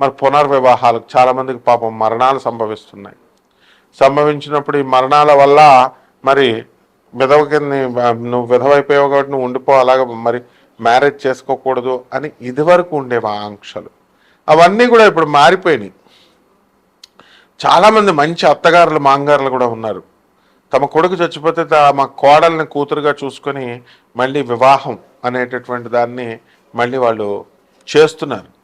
మరి పునర్వివాహాలకు చాలామందికి పాపం మరణాలు సంభవిస్తున్నాయి. సంభవించినప్పుడు ఈ మరణాల వల్ల మరి విధవ కింద నువ్వు విధవైపోయావు కాబట్టి నువ్వు ఉండిపో మరి మ్యారేజ్ చేసుకోకూడదు అని ఇదివరకు ఉండేవి ఆంక్షలు. అవన్నీ కూడా ఇప్పుడు మారిపోయినాయి. చాలామంది మంచి అత్తగారులు మాంగారులు కూడా ఉన్నారు. తమ కొడుకు చచ్చిపోతే మా కోడల్ని కూతురుగా చూసుకొని మళ్ళీ వివాహం అనేటటువంటి దాన్ని మళ్ళీ వాళ్ళు చేస్తున్నారు.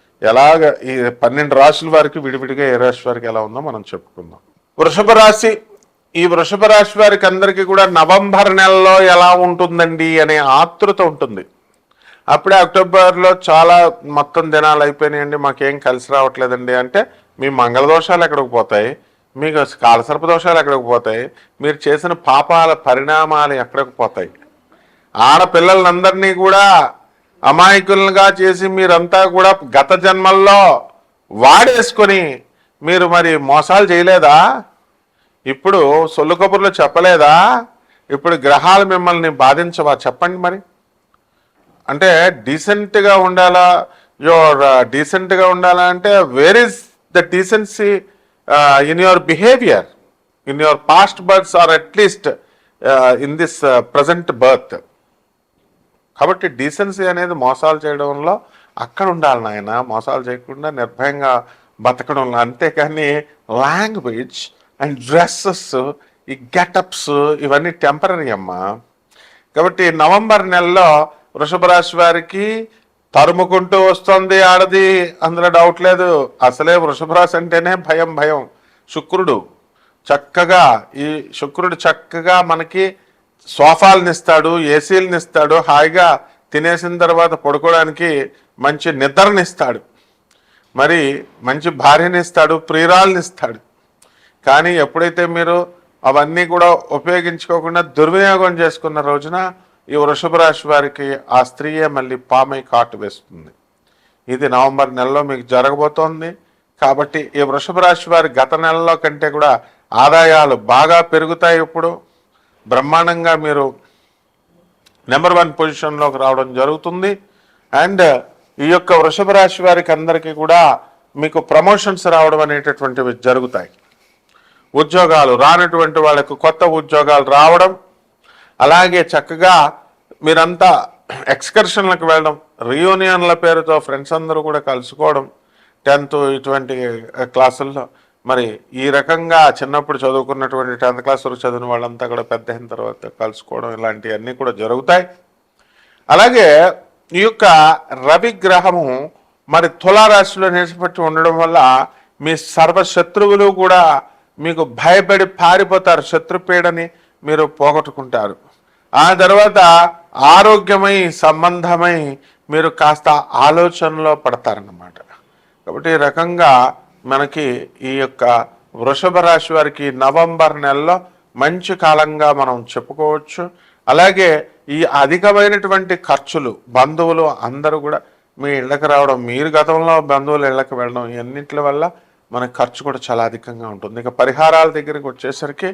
ఎలాగ ఈ పన్నెండు రాశుల వారికి విడివిడిగా ఏ రాశి వారికి ఎలా ఉందో మనం చెప్పుకుందాం. వృషభ రాశి ఈ వృషభ రాశి వారికి అందరికీ కూడా నవంబర్ నెలలో ఎలా ఉంటుందండి అనే ఆతృత ఉంటుంది. అప్పుడే అక్టోబర్లో చాలా మొత్తం దినాలు అయిపోయినాయండి మాకేం కలిసి రావట్లేదండి. అంటే మీ మంగళ దోషాలు ఎక్కడికి పోతాయి? మీకు కాలసర్ప దోషాలు ఎక్కడికి పోతాయి? మీరు చేసిన పాపాల పరిణామాలు ఎక్కడికి పోతాయి? ఆడపిల్లలందరినీ కూడా అమాయకులుగా చేసి మీరంతా కూడా గత జన్మల్లో వాడేసుకొని మీరు మరి మోసాలు చేయలేదా? ఇప్పుడు సొల్లు కబుర్లు చెప్పలేదా? ఇప్పుడు గ్రహాలు మిమ్మల్ని బాధించవా? చెప్పండి మరి. అంటే డీసెంట్గా ఉండాలా? యువర్ డీసెంట్గా ఉండాలా? అంటే where is the decency in your behaviour in your past births or at least in this present birth కాబట్టి డీసెన్సీ అనేది మోసాలు చేయడంలో అక్కడ ఉండాలి నాయన. మోసాలు చేయకుండా నిర్భయంగా బతకడం అంతేకాని లాంగ్వేజ్ అండ్ డ్రెస్సెస్ ఈ గెటప్స్ ఇవన్నీ టెంపరీ అమ్మా. కాబట్టి నవంబర్ నెలలో వృషభ రాశి వారికి తరుముకుంటూ వస్తుంది ఆడది. అందులో డౌట్ లేదు. అసలే వృషభ రాశి అంటేనే భయం భయం. శుక్రుడు చక్కగా ఈ శుక్రుడు చక్కగా మనకి సోఫాలను ఇస్తాడు ఏసీలను ఇస్తాడు హాయిగా తినేసిన తర్వాత పడుకోవడానికి మంచి నిద్రనిస్తాడు. మరి మంచి భార్యని ఇస్తాడు ప్రియురాల్ని ఇస్తాడు. కానీ ఎప్పుడైతే మీరు అవన్నీ కూడా ఉపయోగించుకోకుండా దుర్వినియోగం చేసుకున్న రోజున ఈ వృషభ రాశి వారికి ఆ స్త్రీయే మళ్ళీ పామై కాటు వేస్తుంది. ఇది నవంబర్ నెలలో మీకు జరగబోతోంది. కాబట్టి ఈ వృషభ రాశి వారి గత నెలలో కంటే కూడా ఆదాయాలు బాగా పెరుగుతాయి ఇప్పుడు. బ్రహ్మాండంగా మీరు నెంబర్ వన్ పొజిషన్లోకి రావడం జరుగుతుంది. అండ్ ఈ యొక్క వృషభ రాశి వారికి అందరికీ కూడా మీకు ప్రమోషన్స్ రావడం అనేటటువంటివి జరుగుతాయి. ఉద్యోగాలు రానటువంటి వాళ్ళకు కొత్త ఉద్యోగాలు రావడం అలాగే చక్కగా మీరంతా ఎక్స్కర్షన్లకు వెళ్ళడం రియూనియన్ల పేరుతో ఫ్రెండ్స్ అందరూ కూడా కలుసుకోవడం టెన్త్ ఇటువంటి క్లాసుల్లో మరి ఈ రకంగా చిన్నప్పుడు చదువుకున్నటువంటి టెన్త్ క్లాస్ వరకు చదివిన వాళ్ళంతా కూడా పెద్ద అయిన తర్వాత కలుసుకోవడం ఇలాంటివన్నీ కూడా జరుగుతాయి. అలాగే ఈ యొక్క రవిగ్రహము మరి తులారాశిలో నిలిచిపెట్టి ఉండడం వల్ల మీ సర్వశత్రువులు కూడా మీకు భయపడి పారిపోతారు. శత్రుపీడని మీరు పోగొట్టుకుంటారు. ఆ తర్వాత ఆరోగ్యమై సంబంధమై మీరు కాస్త ఆలోచనలో పడతారన్నమాట. కాబట్టి ఈ రకంగా మనకి ఈ యొక్క వృషభ రాశి వారికి నవంబర్ నెలలో మంచి కాలంగా మనం చెప్పుకోవచ్చు. అలాగే ఈ అధికమైనటువంటి ఖర్చులు బంధువులు అందరూ కూడా మీ ఇళ్ళకి రావడం మీరు గతంలో బంధువులు ఇళ్ళకి వెళ్ళడం ఇవన్నింటి వల్ల మన ఖర్చు కూడా చాలా అధికంగా ఉంటుంది. ఇక పరిహారాల దగ్గరికి వచ్చేసరికి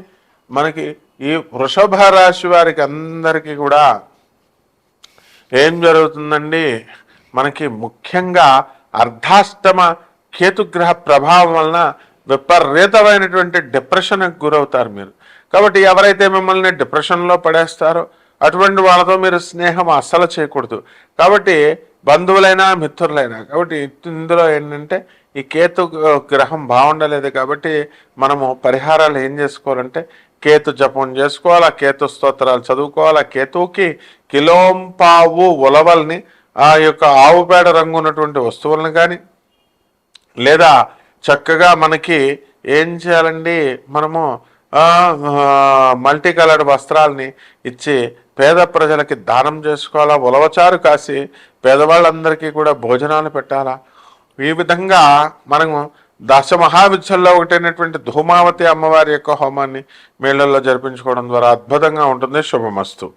మనకి ఈ వృషభ రాశి వారికి అందరికీ కూడా ఏం జరుగుతుందండి? మనకి ముఖ్యంగా అర్ధాష్టమ కేతుగ్రహ ప్రభావం వలన విపరీతమైనటువంటి డిప్రెషన్కి గురవుతారు మీరు. కాబట్టి ఎవరైతే మిమ్మల్ని డిప్రెషన్లో పడేస్తారో అటువంటి వాళ్ళతో మీరు స్నేహం అస్సలు చేయకూడదు. కాబట్టి బంధువులైనా మిత్రులైనా కాబట్టి ఇందులో ఏంటంటే ఈ కేతు గ్రహం బాగుండలేదు కాబట్టి మనము పరిహారాలు ఏం చేసుకోవాలంటే కేతు జపం చేసుకోవాలా కేతు స్తోత్రాలు చదువుకోవాలా కేతువుకి కిలోంపావు ఉలవల్ని ఆ యొక్క ఆవు పేడ రంగు ఉన్నటువంటి వస్తువులను కానీ లేదా చక్కగా మనకి ఏం చేయాలండి? మనము మల్టీ కలర్డ్ వస్త్రాలని ఇచ్చి పేద ప్రజలకి దానం చేసుకోవాలా? ఉలవచారు కాసి పేదవాళ్ళందరికీ కూడా భోజనాలు పెట్టాలా? ఈ విధంగా మనము దశ మహావిద్యల్లో ఒకటైనటువంటి ధూమావతి అమ్మవారి యొక్క హోమాన్ని మేళల్లో జరిపించుకోవడం ద్వారా అద్భుతంగా ఉంటుంది. శుభమస్తు.